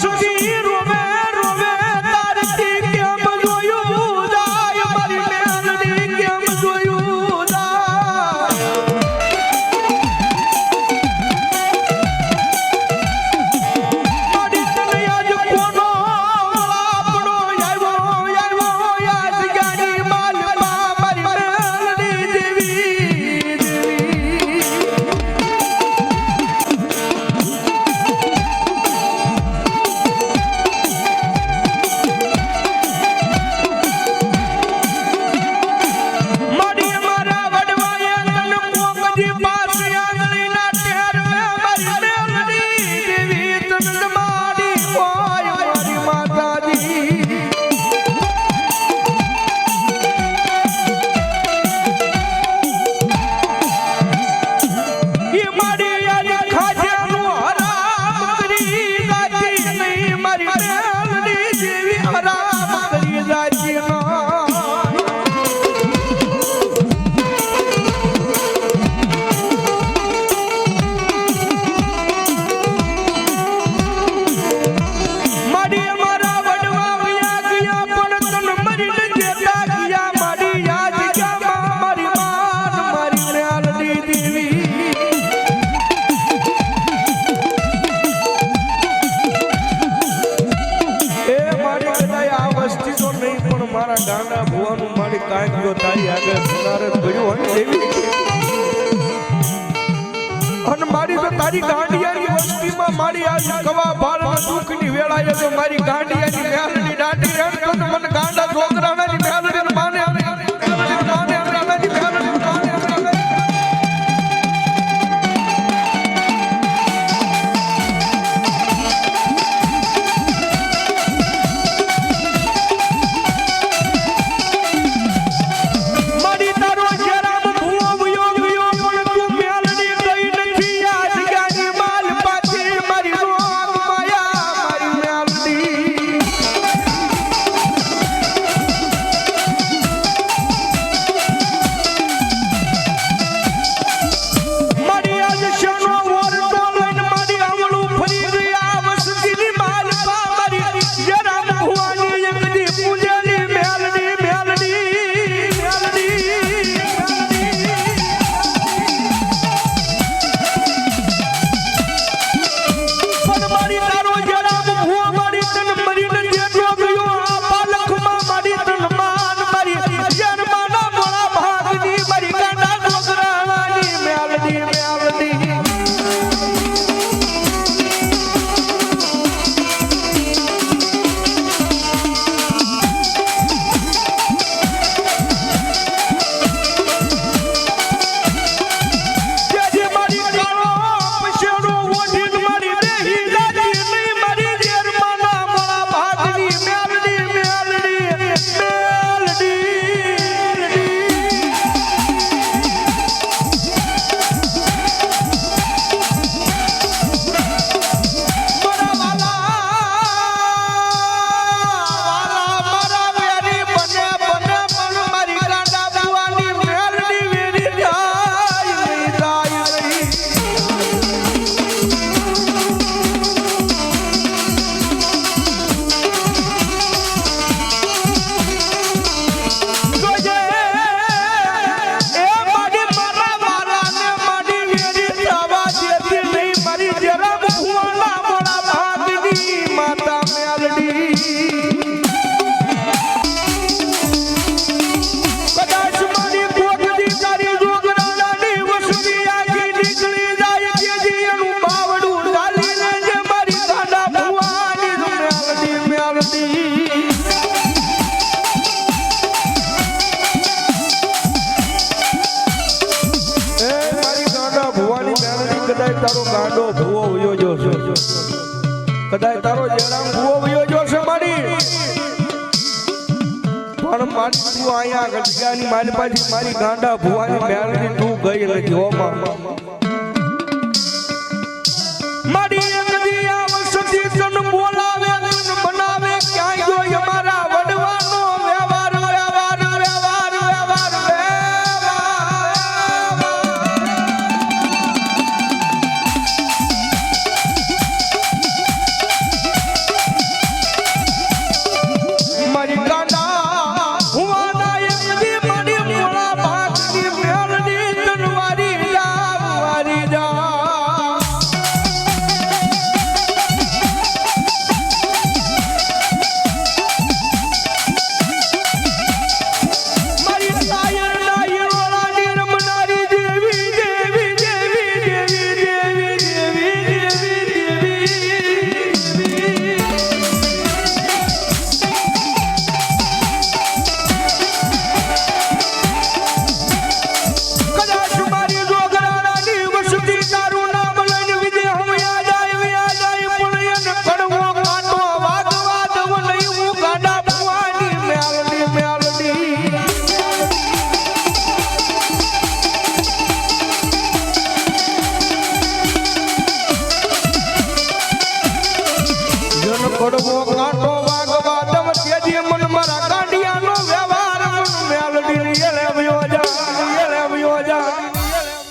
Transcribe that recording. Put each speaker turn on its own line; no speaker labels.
Joguinho! જો તારી આગળ સુનાર ભીડ્યું હોય દેવી? અને મારી તો તારી ગાંડિયાની વસ્તીમાં મારી આજ કવા ભાર દુઃખની વેળાએ જો મારી ગાંડિયાની મેલડી દાટી એમ તો મને ગાંડા છોકરાની મેલડી કદાય તારો ગાંડો ભૂવો વયો જો છે કદાય તારો જયરામ ભૂવો વયો જો છે મારી. પણ મારી તું અહીંયા ગઢિયાની મારી પાસે મારી ગાંડા ભૂવાની મહેરથી તું ગઈ નથી, હો મારી छोड़बो